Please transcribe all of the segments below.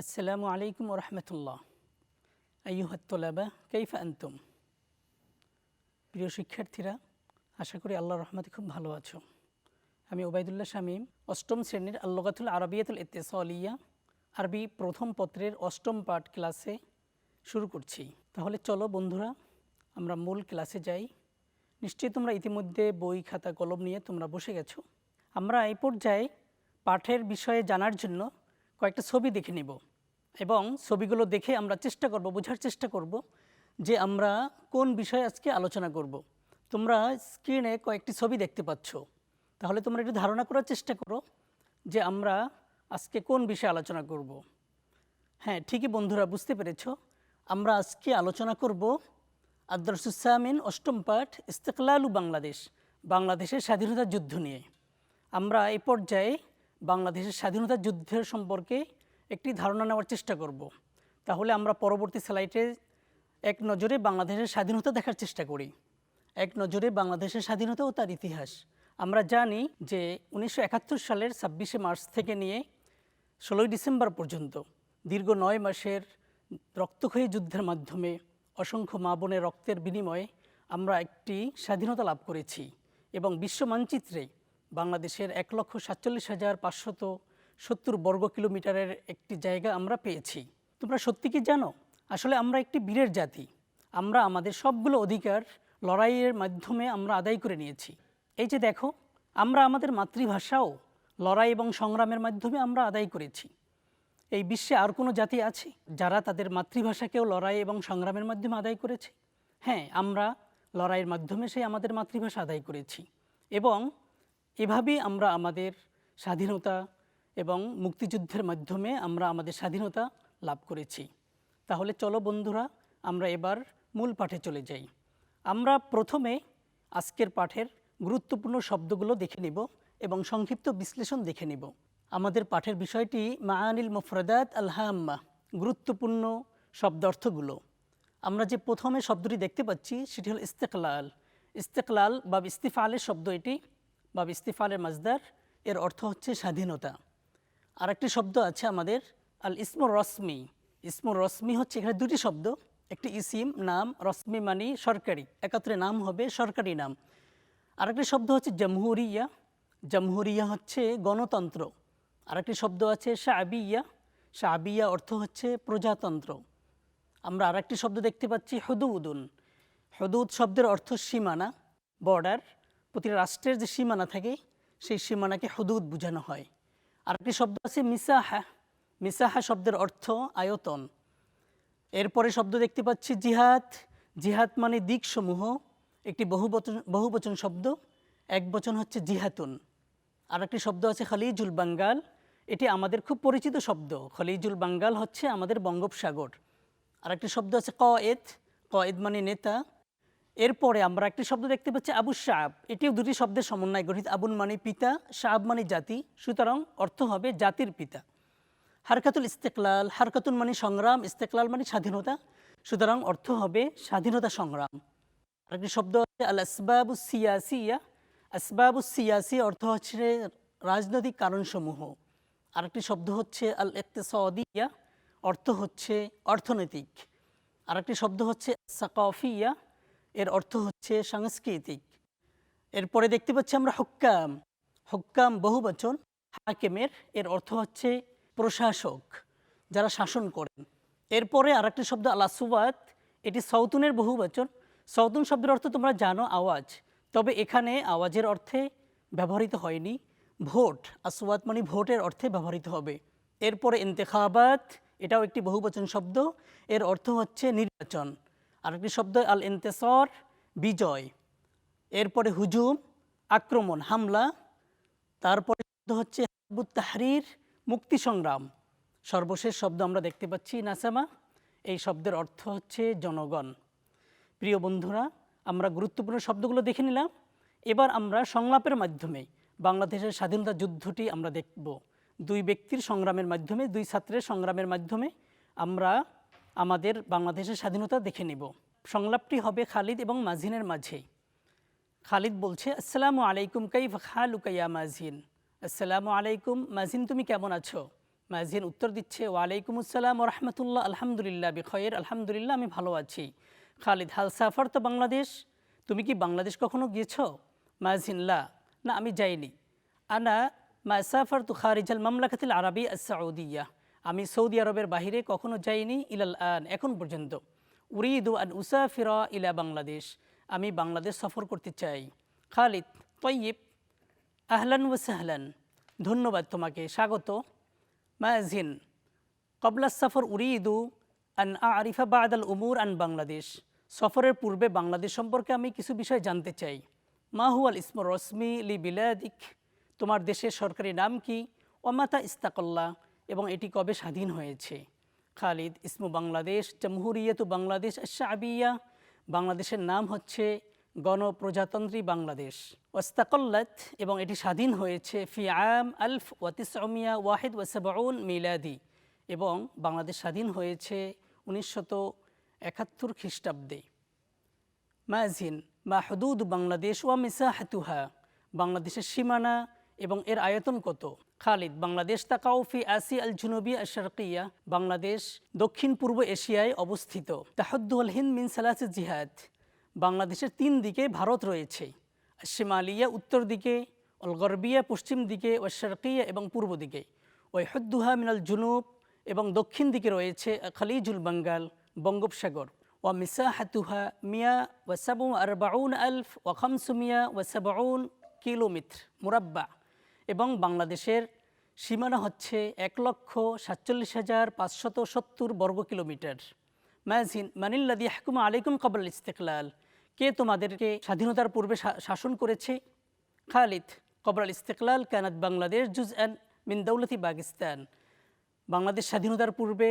আসসালামু আলাইকুম রহমতুল্লাহ। আইয়ুহাত্তলাবা কাইফা আন্তুম? প্রিয় শিক্ষার্থীরা, আশা করি আল্লাহর রহমতে খুব ভালো আছো। আমি ওবায়দুল্লাহ শামীম, অষ্টম শ্রেণির আল্লগাতুল আরবিয়াতুল ইত্তেসলিয়া, আরবি প্রথম পত্রের অষ্টম পাঠ ক্লাসে শুরু করছি। তাহলে চলো বন্ধুরা, আমরা মূল ক্লাসে যাই। নিশ্চয়ই তোমরা ইতিমধ্যে বই, খাতা, কলম নিয়ে তোমরা বসে গেছো। আমরা এই পর্যায়ে পাঠের বিষয়ে জানার জন্য কয়েকটা ছবি দেখে নিব এবং ছবিগুলো দেখে আমরা চেষ্টা করব, বোঝার চেষ্টা করব যে আমরা কোন বিষয়ে আজকে আলোচনা করব। তোমরা স্ক্রিনে কয়েকটি ছবি দেখতে পাচ্ছ। তাহলে তোমরা একটু ধারণা করার চেষ্টা করো যে আমরা আজকে কোন বিষয়ে আলোচনা করব। হ্যাঁ ঠিকই বন্ধুরা, বুঝতে পেরেছ। আমরা আজকে আলোচনা করব আদরসুসামিন অষ্টম পাঠ, ইস্তেকলালু বাংলাদেশ, বাংলাদেশের স্বাধীনতা যুদ্ধ নিয়ে। আমরা এই পর্যায়ে বাংলাদেশের স্বাধীনতা যুদ্ধের সম্পর্কে একটি ধারণা নেওয়ার চেষ্টা করব। তাহলে আমরা পরবর্তী স্লাইডে এক নজরে বাংলাদেশের স্বাধীনতা দেখার চেষ্টা করি। এক নজরে বাংলাদেশের স্বাধীনতা ও তার ইতিহাস। আমরা জানি যে উনিশশো একাত্তর সালের ছাব্বিশে মার্চ থেকে নিয়ে ষোলোই ডিসেম্বর পর্যন্ত দীর্ঘ নয় মাসের রক্তক্ষয়ী যুদ্ধের মাধ্যমে অসংখ্য মা বোনের রক্তের বিনিময়ে আমরা একটি স্বাধীনতা লাভ করেছি এবং বিশ্ব মানচিত্রে বাংলাদেশের এক লক্ষ সাতচল্লিশ হাজার পাঁচশত সত্তর বর্গ কিলোমিটারের একটি জায়গা আমরা পেয়েছি। তোমরা সত্যি কি জানো? আসলে আমরা একটি বীরের জাতি। আমরা আমাদের সবগুলো অধিকার লড়াইয়ের মাধ্যমে আমরা আদায় করে নিয়েছি। এই যে দেখো, আমরা আমাদের মাতৃভাষাও লড়াই এবং সংগ্রামের মাধ্যমে আমরা আদায় করেছি। এই বিশ্বে আর কোনো জাতি আছে যারা তাদের মাতৃভাষাকেও লড়াই এবং সংগ্রামের মাধ্যমে আদায় করেছে? হ্যাঁ আমরা লড়াইয়ের মাধ্যমে সেই আমাদের মাতৃভাষা আদায় করেছি। এবং এভাবেই আমরা আমাদের স্বাধীনতা এবং মুক্তিযুদ্ধের মাধ্যমে আমরা আমাদের স্বাধীনতা লাভ করেছি। তাহলে চলো বন্ধুরা, আমরা এবার মূল পাঠে চলে যাই। আমরা প্রথমে আজকের পাঠের গুরুত্বপূর্ণ শব্দগুলো দেখে নিব এবং সংক্ষিপ্ত বিশ্লেষণ দেখে নিব। আমাদের পাঠের বিষয়টি মাআনিল মুফরাদাত আলহাম্মা গুরুত্বপূর্ণ শব্দার্থগুলো। আমরা যে প্রথমে শব্দটি দেখতে পাচ্ছি, সেটি হল ইস্তেকলাল। ইস্তেকলাল বা ইস্তিফা আলের শব্দ এটি। বা ইস্তিফালের মাজদার এর অর্থ হচ্ছে স্বাধীনতা। আরেকটি শব্দ আছে আমাদের, আল ইসমুর রশ্মি ইসমুর রশ্মি হচ্ছে এখানে দুটি শব্দ, একটি ইসিম, নাম রশ্মি মানে সরকারি, একাত্রে নাম হবে সরকারি নাম। আরেকটি শব্দ হচ্ছে জমহুরিয়া জমহুরিয়া হচ্ছে গণতন্ত্র। আরেকটি শব্দ আছে শাবিয়া শাবিয়া অর্থ হচ্ছে প্রজাতন্ত্র। আমরা আরেকটি শব্দ দেখতে পাচ্ছি হদুউদুন হদুদ শব্দের অর্থ সীমানা, বর্ডার প্রতি রাষ্ট্রের যে সীমানা থাকে, সেই সীমানাকে হদুদ বোঝানো হয়। আরেকটি শব্দ আছে মিসাহা। মিসাহা শব্দের অর্থ আয়তন। এরপরে শব্দ দেখতে পাচ্ছি জিহাদ। জিহাদ মানে দিকসমূহ। একটি বহুবচন বহুবচন শব্দ। এক বচন হচ্ছে জিহাতুন। আর একটি শব্দ আছে খালিজুল বাঙ্গাল। এটি আমাদের খুব পরিচিত শব্দ। খলিজুল বাঙ্গাল হচ্ছে আমাদের বঙ্গোপসাগর। আর একটি শব্দ আছে কয়েদ। কয়েদ মানে নেতা। এরপরে আমরা একটি শব্দ দেখতে পাচ্ছি আবু সাহাব এটিও দুটি শব্দের সমন্বয় গঠিত। আবুন মানে পিতা সাহাব মানে জাতি। সুতরাং অর্থ হবে জাতির পিতা। হারকাতুল ইস্তেকলাল। হারকাতুল মানে সংগ্রাম, ইস্তেকলাল মানে স্বাধীনতা। সুতরাং অর্থ হবে স্বাধীনতা সংগ্রাম। আরেকটি শব্দ হচ্ছে আল আসবাবু সিয়াসিয়া। আসবাবু সিয়াসি অর্থ হচ্ছে রাজনৈতিক কারণসমূহ। আরেকটি শব্দ হচ্ছে আল ইকতেসদিয়া, অর্থ হচ্ছে অর্থনৈতিক। আরেকটি শব্দ হচ্ছে সাকাফিয়া। এর অর্থ হচ্ছে সাংস্কৃতিক। এরপরে দেখতে পাচ্ছি আমরা হুক্কাম। হুক্কাম বহুবচন, হাকিমের, এর অর্থ হচ্ছে প্রশাসক, যারা শাসন করেন। এরপরে আর আরেকটি শব্দ আল্লাহ সুবাদ এটি সৌতুনের বহুবচন। সৌতুন শব্দের অর্থ তোমরা জানো, আওয়াজ। তবে এখানে আওয়াজের অর্থে ব্যবহৃত হয়নি, ভোট। আসওয়াত মানে ভোটের অর্থে ব্যবহৃত হবে। এরপরে ইন্তেখাবাত, এটাও একটি বহুবচন শব্দ, এর অর্থ হচ্ছে নির্বাচন। আরেকটি শব্দ আল ইন্তেসর বিজয়। এরপরে হুজুম, আক্রমণ, হামলা। তারপরে শব্দ হচ্ছে হাবুত তাহরির মুক্তি সংগ্রাম। সর্বশেষ শব্দ আমরা দেখতে পাচ্ছি, নাসামা। এই শব্দের অর্থ হচ্ছে জনগণ। প্রিয় বন্ধুরা, আমরা গুরুত্বপূর্ণ শব্দগুলো দেখে নিলাম। এবার আমরা সংলাপের মাধ্যমে বাংলাদেশের স্বাধীনতা যুদ্ধটি আমরা দেখব। দুই ব্যক্তির সংগ্রামের মাধ্যমে, দুই ছাত্রের সংগ্রামের মাধ্যমে আমরা আমাদের বাংলাদেশের স্বাধীনতা দেখে নিব। সংলাপটি হবে খালিদ এবং মাঝিনের মাঝে খালিদ বলছে, আসসালামু আলাইকুম, কাইফ খালুকা ইয়া মাঝিন? আসসালামু আলাইকুম, মাঝিন, তুমি কেমন আছো? মাজিন উত্তর দিচ্ছে, ওয়ালাইকুম আসসালাম রহমতুল্লাহ, আলহামদুলিল্লাহ, বিখয়ের, আলহামদুলিল্লাহ, আমি ভালো আছি। খালিদ, হাল সাফার তো বাংলাদেশ? তুমি কি বাংলাদেশ কখনো গিয়েছ? মাজিন লা, না, আমি যাইনি। আনা মা সাফার তু খারিজাল মামলাকাতিল আরবি সৌদিয়া আমি সৌদি আরবের বাহিরে কখনো যাইনি ইলাল আন, এখন পর্যন্ত। উরিদু আন উসাফিরা ইলা বাংলাদেশ। আমি বাংলাদেশ সফর করতে চাই। খালিদ, তৈয়ব, আহলান ও সাহলান। ধন্যবাদ তোমাকে, স্বাগত। মাজিন কবলা সফর উরিদু আন আরিফা বাদ আল উমুর আন বাংলাদেশ। সফরের পূর্বে বাংলাদেশ সম্পর্কে আমি কিছু বিষয় জানতে চাই। মাহু আল ইসমর রসমি লি বিলাদিক? তোমার দেশের সরকারি নাম কি? ওমাতা ইস্তাকল্লা এবং এটি কবে স্বাধীন হয়েছে? খালিদ, ইসমু বাংলাদেশ, জমহুরিয়ত বাংলাদেশ শাবিয়া বাংলাদেশের নাম হচ্ছে গণপ্রজাতন্ত্রী বাংলাদেশ। ওস্তাকল্লাত এবং এটি স্বাধীন হয়েছে ফি আম আলফ ওয়াতিসমিয়া ওয়াহিদ ওয়াসাবাউন মিলাদি। এবং বাংলাদেশ স্বাধীন হয়েছে উনিশশত একাত্তর খ্রিস্টাব্দে। মাজিন মা হদুদ বাংলাদেশ ওয়া মিসাহাতুহা। বাংলাদেশের সীমানা এবং এর আয়তন কত? খালিদ, বাংলাদেশ তাকাউফি আসি আল জুনবী আশারকিয়া বাংলাদেশ দক্ষিণ পূর্ব এশিয়ায় অবস্থিত। তাহদ্দুল হিন্দ মিন জিহাদ। বাংলাদেশের তিন দিকে ভারত রয়েছে। শিমালিয়া উত্তর দিকে অল গরবিয়া পশ্চিম দিকে ও শারকিয়া এবং পূর্ব দিকে। ওই হদ্দুহা মিনাল জুনুব এবং দক্ষিণ দিকে রয়েছে খালিজুল বাঙ্গাল, বঙ্গোপসাগর। ও মিসাহাতুহা মিয়া ও সাবু আরবাউন আলফ ও খামসুমিয়া ও সাবাউন কিলোমিটার। মুরাব্বা। এবং বাংলাদেশের সীমানা হচ্ছে এক লক্ষ সাতচল্লিশ হাজার পাঁচশত সত্তর বর্গ কিলোমিটার। মাজিন মানিল্লাদি হাকুমা আলাইকুম কবল ইস্তেকলাল। কে তোমাদেরকে স্বাধীনতার পূর্বে শাসন করেছে? খালিদ, কবরাল ইস্তেকলাল কানাত বাংলাদেশ জুজ অ্যান্ড মিন দৌলতি পাকিস্তান। বাংলাদেশ স্বাধীনতার পূর্বে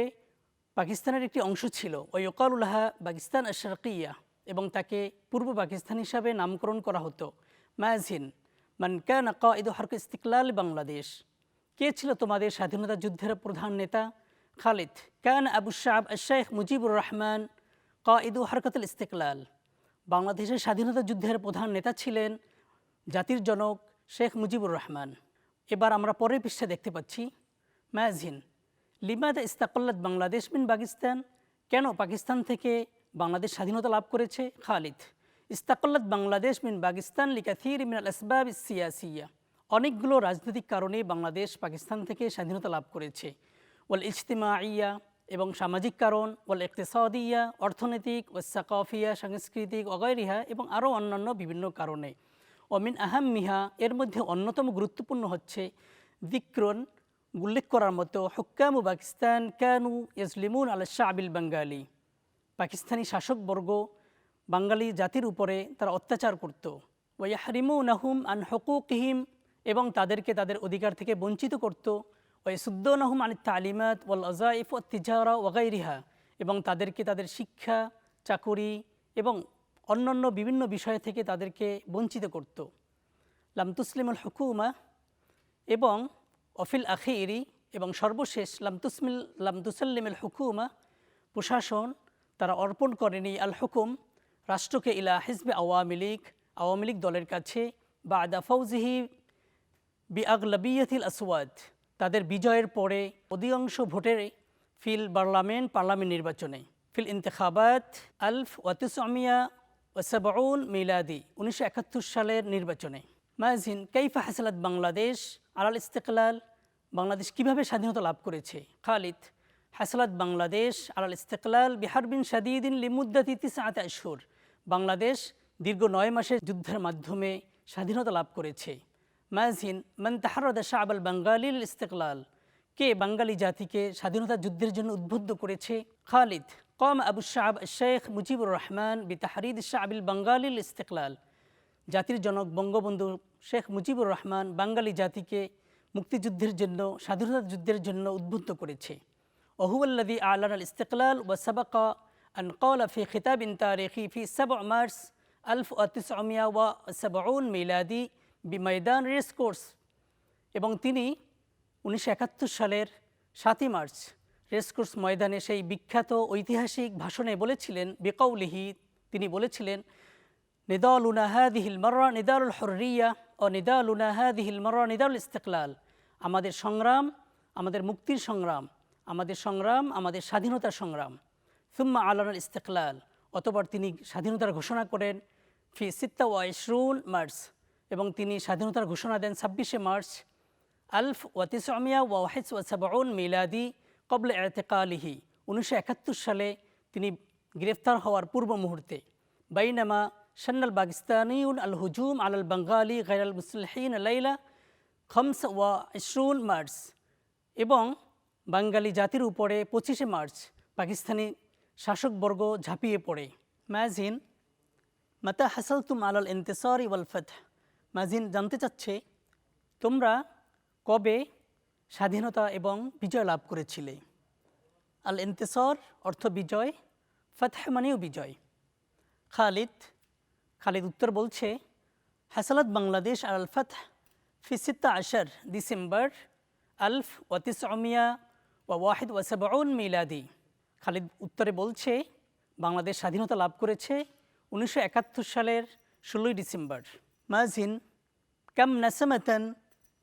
পাকিস্তানের একটি অংশ ছিল ওই ওকালুল্লাহা পাকিস্তান আশরাকিয়া এবং তাকে পূর্ব পাকিস্তান হিসাবে নামকরণ করা হতো। মায়াজিন মান কান কাঈদ হরক ইস্তিকলাল বাংলাদেশ। কে ছিল তোমাদের স্বাধীনতা যুদ্ধের প্রধান নেতা? খালিদ। কান আবু শাহ শেখ মুজিবুর রহমান কাঈদু হরকতুল ইস্তিকলাল। বাংলাদেশের স্বাধীনতা যুদ্ধের প্রধান নেতা ছিলেন জাতির জনক শেখ মুজিবুর রহমান। এবার আমরা পরের পৃষ্ঠা দেখতে পাচ্ছি ম্যাজিন লিমাদা ইস্তাকল্লাত বাংলাদেশ মিন পাকিস্তান? কেন পাকিস্তান থেকে বাংলাদেশ স্বাধীনতা লাভ করেছে? খালিদ। ইস্তাকল্লাত বাংলাদেশ মিন পাকিস্তান লিকাথির মিন আল আসবাব সিয়াসিয়া। অনেকগুলো রাজনৈতিক কারণে বাংলাদেশ পাকিস্তান থেকে স্বাধীনতা লাভ করেছে। ওয়াল ইজতিমাইয়া এবং সামাজিক কারণ, ওয়াল ইকতেসাদিয়া, অর্থনৈতিক ও সাকাফিয়া, সাংস্কৃতিক অগৈরিহা এবং আরও অন্যান্য বিভিন্ন কারণে। অমিন আহাম মিহা এর মধ্যে অন্যতম গুরুত্বপূর্ণ হচ্ছে দিক্রন উল্লেখ করার মতো হুক্কামু পাকিস্তান ক্যানু ইসলিমুন আল শাহ আবিল বাঙ্গালি। পাকিস্তানি শাসকবর্গ বাঙালি জাতির উপরে তারা অত্যাচার করত। ওয়াহরিমু নাহুম আন হকুকহিম এবং তাদেরকে তাদের অধিকার থেকে বঞ্চিত করত। ওয়াসুদ্দ নাহুম আন তালিমাত ওয়াল আজাইফ তিজারা ওয়াগাইরিহা এবং তাদেরকে তাদের শিক্ষা, চাকুরি এবং অন্যান্য বিভিন্ন বিষয় থেকে তাদেরকে বঞ্চিত করত। লামতুসলিমুল হুকুমা এবং অফিল আখিরি এবং সর্বশেষ লামতুসমিল লামতুসাল্লিমুল হুকুমা প্রশাসন তারা অর্পণ করেনি আল হুকুম রাষ্ট্রকে ইলা হিজবে আওয়ামী লীগ আওয়ামী লীগ দলের কাছে বা আদা বি আগলবিয়থিল আসওয়াদ। তাদের বিজয়ের পরে অধিকাংশ ভোটের ফিল পার্লামেন্ট পার্লামেন্ট নির্বাচনে। ফিল ইন্তেখাবাত আলফ ওয়াতিসমিয়া ওয়াসাবাউন মিলাদি উনিশশো একাত্তর সালের নির্বাচনে। মায়াজিন কাইফা হাসালাত বাংলাদেশ আলাল ইস্তেকলাল, বাংলাদেশ কীভাবে স্বাধীনতা লাভ করেছে? খালিদ, হাসালাত বাংলাদেশ আলাল ইস্তেকলাল বিহারবিন সাদিদিন লিমুদ্দাতি তিসাত আশহুর। বাংলাদেশ দীর্ঘ নয় মাসের যুদ্ধের মাধ্যমে স্বাধীনতা লাভ করেছে। মাজিন মান তাহারদ শাহবাল বাঙ্গালিল ইস্তেকলাল কে বাঙালি জাতিকে স্বাধীনতা যুদ্ধের জন্য উদ্বুদ্ধ করেছে? খালিদ। কম আবু শাহ শেখ মুজিবুর রহমান বি তাহারিদ শাহবিল বাঙ্গালিল ইস্তেকলাল জাতির জনক বঙ্গবন্ধু শেখ মুজিবুর রহমান বাঙালি জাতিকে মুক্তিযুদ্ধের জন্য, স্বাধীনতা যুদ্ধের জন্য উদ্বুদ্ধ করেছে। ওহুয়াল্লাদি আলান আল ইস্তেকলাল ও সাবাকা ইন তারিখি ফি সাব মার্চ আলফ আতিসমিয়া ওয়া সাবাউন মিলাদি বি ময়দান রেস কোর্স এবং তিনি উনিশশো একাত্তর সালের সাতই মার্চ রেসকোর্স ময়দানে সেই বিখ্যাত ঐতিহাসিক ভাষণে বলেছিলেন, বেকৌলিহি তিনি বলেছিলেন, নিদালুনা হাদিহিল মর্রা নিদালুল হরিয়া ও নিদালুনা হাদিহিল মর্রা নিদাল ইস্তেকলাল। আমাদের সংগ্রাম, আমাদের মুক্তির সংগ্রাম, আমাদের সংগ্রাম, আমাদের স্বাধীনতার সংগ্রাম। সুম্মা আলান ইস্তেকলাল অতপর তিনি স্বাধীনতার ঘোষণা করেন ফি সিত্তা ওয়া ইশরুন মার্চ এবং তিনি স্বাধীনতার ঘোষণা দেন ছাব্বিশে মার্চ আলফ ওয়াতিসমিয়া ওয়াহিস ওয়াসাবাউন মিলাদি কবল এতেকালিহি উনিশশো একাত্তর সালে তিনি গ্রেফতার হওয়ার পূর্ব মুহূর্তে বাইনামা শান্নাল পাকিস্তানিউন আল হুজুম আল বাঙ্গালি গাইরাল মুসলিহীন লাইলা খমস ওয়া ইশরুন মার্চ এবং বাঙালি জাতির উপরে পঁচিশে মার্চ পাকিস্তানি শাসকবর্গ ঝাঁপিয়ে পড়ে। ম্যাজিন, মাতা হাসাল তুম আলাল ইন্তেসর ইওয়াল ফত মাজিন জানতে চাচ্ছে, তোমরা কবে স্বাধীনতা এবং বিজয় লাভ করেছিলে? আল ইন্তেসর অর্থ বিজয়, ফতহ মানেও বিজয়। খালিদ খালিদ উত্তর বলছে, হাসালাত বাংলাদেশ আল ফতহ ফিসিত্তা আশার ডিসেম্বর আলফ ওয়াতিস ওয়া ওয়াহিদ ওয়াসাবাউন মিলাদি। খালিদ উত্তরে বলছে, বাংলাদেশ স্বাধীনতা লাভ করেছে উনিশশো একাত্তর সালের ষোলোই ডিসেম্বর। মাজিন, কাম নাসামাতান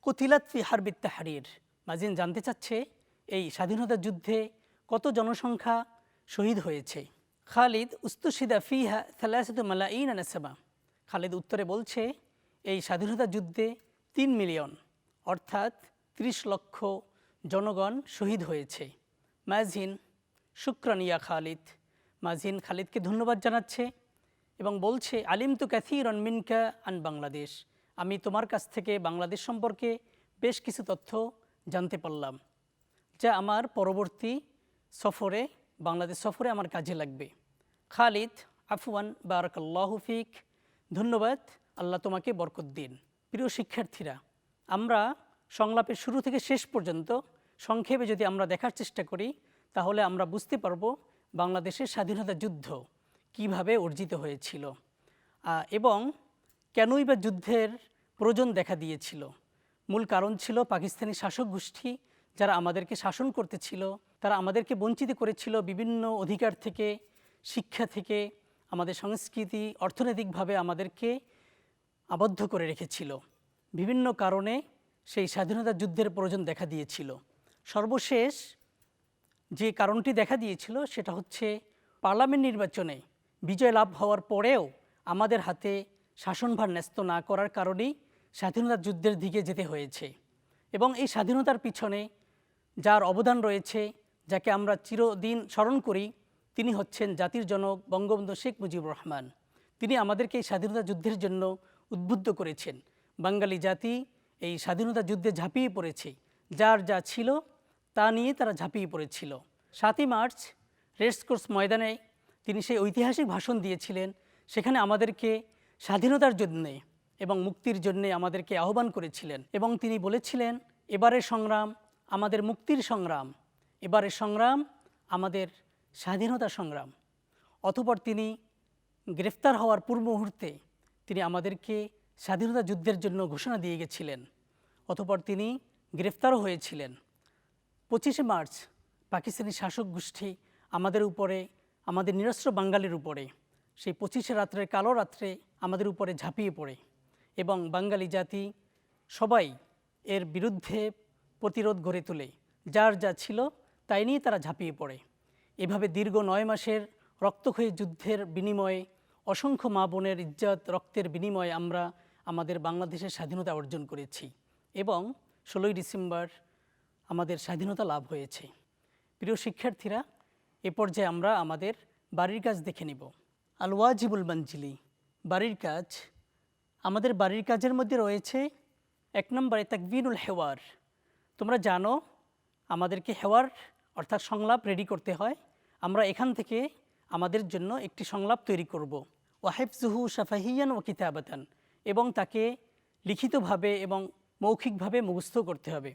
কুতিলাত ফি হারবিত তাহারির। মাজিন জানতে চাচ্ছে, এই স্বাধীনতা যুদ্ধে কত জনসংখ্যা শহীদ হয়েছে। খালিদ, উস্তুশিদা ফিহা সালাসাতু মালাইন নাসামা খালিদ উত্তরে বলছে, এই স্বাধীনতা যুদ্ধে তিন মিলিয়ন, অর্থাৎ ত্রিশ লক্ষ জনগণ শহীদ হয়েছে। মাজিন শুক্রানিয়া খালিদ। মাজিন খালিদকে ধন্যবাদ জানাচ্ছে এবং বলছে আলিম তু ক্যাথির মিনকা আন বাংলাদেশ। আমি তোমার কাছ থেকে বাংলাদেশ সম্পর্কে বেশ কিছু তথ্য জানতে পারলাম, যা আমার পরবর্তী সফরে, বাংলাদেশ সফরে আমার কাজে লাগবে। খালিদ, আফওয়ান বারাকাল্লাহুফিক ধন্যবাদ, আল্লাহ তোমাকে বরকত দিন। প্রিয় শিক্ষার্থীরা, আমরা সংলাপের শুরু থেকে শেষ পর্যন্ত সংক্ষেপে যদি আমরা দেখার চেষ্টা করি তাহলে আমরা বুঝতে পারব বাংলাদেশের স্বাধীনতা যুদ্ধ কীভাবে অর্জিত হয়েছিল। এবং কেনই বা যুদ্ধের প্রয়োজন দেখা দিয়েছিল। মূল কারণ ছিল পাকিস্তানি শাসক গোষ্ঠী যারা আমাদেরকে শাসন করতেছিল, তারা আমাদেরকে বঞ্চিত করেছিল বিভিন্ন অধিকার থেকে, শিক্ষা থেকে, আমাদের সংস্কৃতি অর্থনৈতিকভাবে আমাদেরকে আবদ্ধ করে রেখেছিল। বিভিন্ন কারণে সেই স্বাধীনতা যুদ্ধের প্রয়োজন দেখা দিয়েছিল। সর্বশেষ যে কারণটি দেখা দিয়েছিল সেটা হচ্ছে পার্লামেন্ট নির্বাচনে বিজয় লাভ হওয়ার পরেও আমাদের হাতে শাসনভার ন্যস্ত না করার কারণেই স্বাধীনতা যুদ্ধের দিকে যেতে হয়েছে। এবং এই স্বাধীনতার পিছনে যার অবদান রয়েছে, যাকে আমরা চিরদিন স্মরণ করি, তিনি হচ্ছেন জাতির জনক বঙ্গবন্ধু শেখ মুজিবুর রহমান। তিনি আমাদেরকে এই স্বাধীনতা যুদ্ধের জন্য উদ্বুদ্ধ করেছেন। বাঙালি জাতি এই স্বাধীনতা যুদ্ধে ঝাঁপিয়ে পড়েছে। যার যা ছিল তা নিয়ে তারা ঝাঁপিয়ে পড়েছিল। সাতই মার্চ রেসকোর্স ময়দানে তিনি সেই ঐতিহাসিক ভাষণ দিয়েছিলেন, সেখানে আমাদেরকে স্বাধীনতার জন্যে এবং মুক্তির জন্যে আমাদেরকে আহ্বান করেছিলেন এবং তিনি বলেছিলেন, এবারের সংগ্রাম আমাদের মুক্তির সংগ্রাম, এবারের সংগ্রাম আমাদের স্বাধীনতা সংগ্রাম। অতপর তিনি গ্রেফতার হওয়ার পূর্ব মুহূর্তে তিনি আমাদেরকে স্বাধীনতা যুদ্ধের জন্য ঘোষণা দিয়ে গেছিলেন। অতপর তিনি গ্রেফতারও হয়েছিলেন। পঁচিশে মার্চ, পাকিস্তানি শাসক গোষ্ঠী আমাদের উপরে, আমাদের নিরস্ত্র বাঙালির উপরে, সেই পঁচিশে রাত্রের কালো রাত্রে আমাদের উপরে ঝাঁপিয়ে পড়ে এবং বাঙালি জাতি সবাই এর বিরুদ্ধে প্রতিরোধ গড়ে তোলে। যার যা ছিল তাই নিয়ে তারা ঝাঁপিয়ে পড়ে। এভাবে দীর্ঘ নয় মাসের রক্তক্ষয়ী যুদ্ধের বিনিময়ে অসংখ্য মা বোনের ইজ্জত, রক্তের বিনিময়ে আমরা আমাদের বাংলাদেশের স্বাধীনতা অর্জন করেছি এবং ষোলোই ডিসেম্বর আমাদের স্বাধীনতা লাভ হয়েছে। প্রিয় শিক্ষার্থীরা, এ পর্যায়ে আমরা আমাদের বাড়ির কাজ দেখে নিব। আল ওয়াজিবুল মঞ্জিলি বাড়ির কাজ। আমাদের বাড়ির কাজের মধ্যে রয়েছে এক নম্বরে তাকবিনুল হেওয়ার। তোমরা জানো, আমাদেরকে হেওয়ার অর্থাৎ সংলাপ রেডি করতে হয়। আমরা এখান থেকে আমাদের জন্য একটি সংলাপ তৈরি করব। ওয়াহেফজুহু সাফাহিয়ান ও কিতাবাতান। এবং তাকে লিখিতভাবে এবং মৌখিকভাবে মুখস্থ করতে হবে।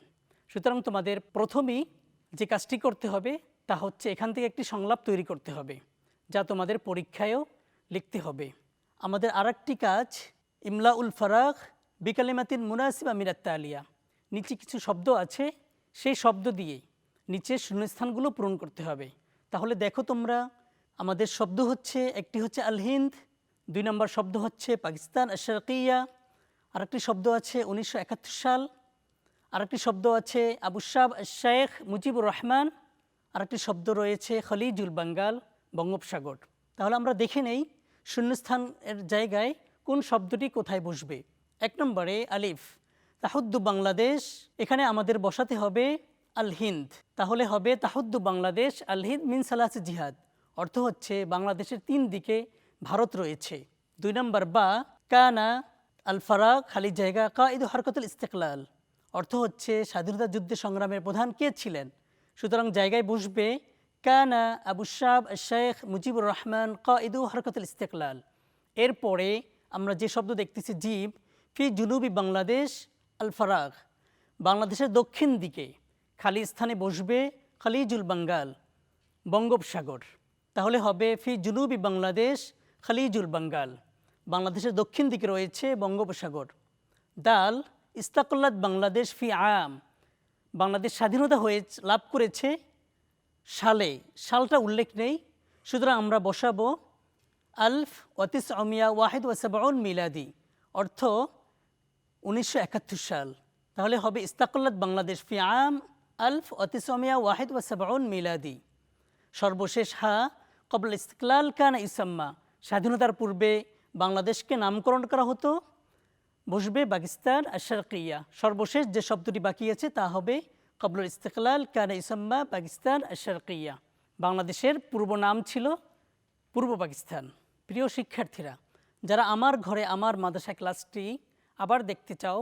সুতরাং তোমাদের প্রথমেই যে কাজটি করতে হবে, তা হচ্ছে এখান থেকে একটি সংলাপ তৈরি করতে হবে, যা তোমাদের পরীক্ষায়ও লিখতে হবে। আমাদের আরেকটি কাজ ইমলা উল ফারাক বিকালিমাতিন মুনাসিবা মিরাত্তা আলিয়া নিচে কিছু শব্দ আছে, সেই শব্দ দিয়ে নিচের শূন্যস্থানগুলো পূরণ করতে হবে। তাহলে দেখো তোমরা, আমাদের শব্দ হচ্ছে, একটি হচ্ছে আল হিন্দ দুই নম্বর শব্দ হচ্ছে পাকিস্তান আশরাকিয়া আরেকটি শব্দ আছে, উনিশশো একাত্তর সাল আরেকটি শব্দ আছে, আবু সাব শেখ মুজিবুর রহমান, আরেকটি শব্দ রয়েছে, খলিজুল বাঙ্গাল, বঙ্গোপসাগর। তাহলে আমরা দেখে নেই শূন্যস্থানের জায়গায় কোন শব্দটি কোথায় বসবে। এক নম্বরে আলিফ, তাহুদ্দু বাংলাদেশ, এখানে আমাদের বসাতে হবে আল হিন্দ। তাহলে হবে তাহুদ্দু বাংলাদেশ, আল হিন্দ মিন সালাস জিহাদ। অর্থ হচ্ছে বাংলাদেশের তিন দিকে ভারত রয়েছে। দুই নম্বর বা, কানা আল ফারা খালি জায়গা কা কাঈদ হরকতুল ইস্তেকলাল। অর্থ হচ্ছে স্বাধীনতা যুদ্ধে সংগ্রামের প্রধান কে ছিলেন? সুতরাং জায়গায় বসবে, কানা আবু সাব শেখ মুজিবুর রহমান কাঈদু হরকতুল ইস্তেকলাল। এরপরে আমরা যে শব্দ দেখতেছি, জীব, ফি জুনুবি বাংলাদেশ আল ফারাগ। বাংলাদেশের দক্ষিণ দিকে খালি স্থানে বসবে খালিজুল বাঙ্গাল, বঙ্গোপসাগর। তাহলে হবে ফি জুনুবি বাংলাদেশ খালিজুল বাঙ্গাল। বাংলাদেশের দক্ষিণ দিকে রয়েছে বঙ্গোপসাগর। দাল ইস্তাকল্লাত বাংলাদেশ ফি আয়াম বাংলাদেশ স্বাধীনতা হয়ে লাভ করেছে সালে। সালটা উল্লেখ নেই। সুতরাং আমরা বসাবো আলফ অতিস অমিয়া ওয়াহিদ ওয়াসাবাউন মিলাদি, অর্থ উনিশশো একাত্তর সাল। তাহলে হবে ইস্তাকল্লাত বাংলাদেশ ফি আম, আলফ ওয়াতিস অমিয়া ওয়াহিদ ওয়াসাবাউন মিলাদি। সর্বশেষ হা কবল ইস্তিকলাল কান ইসাম্মা স্বাধীনতার পূর্বে বাংলাদেশকে নামকরণ করা হতো। বসবে পাকিস্তান আশারকিয়া সর্বশেষ যে শব্দটি বাকি আছে তা হবে কবলুল ইস্তেকলাল কান ইসাম্মা পাকিস্তান আশারকিয়া বাংলাদেশের পূর্ব নাম ছিল পূর্ব পাকিস্তান। প্রিয় শিক্ষার্থীরা, যারা আমার ঘরে আমার মাদ্রাসা ক্লাসটি আবার দেখতে চাও,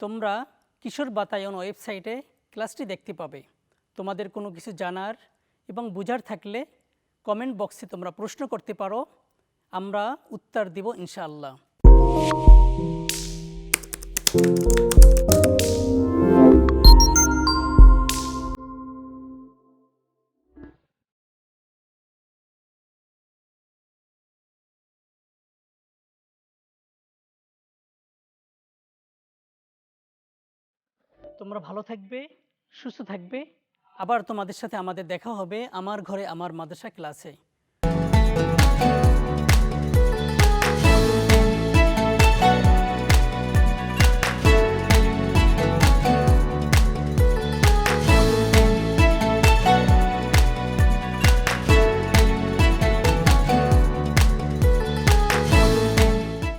তোমরা কিশোর বাতায়ন ওয়েবসাইটে ক্লাসটি দেখতে পাবে। তোমাদের কোনো কিছু জানার এবং বোঝার থাকলে কমেন্ট বক্সে তোমরা প্রশ্ন করতে পারো, আমরা উত্তর দিব ইনশাআল্লাহ। তোমরা ভালো থাকবে, সুস্থ থাকবে। আবার তোমাদের সাথে আমাদের দেখা হবে। আমার ঘরে আমার মাদ্রাসা ক্লাসে।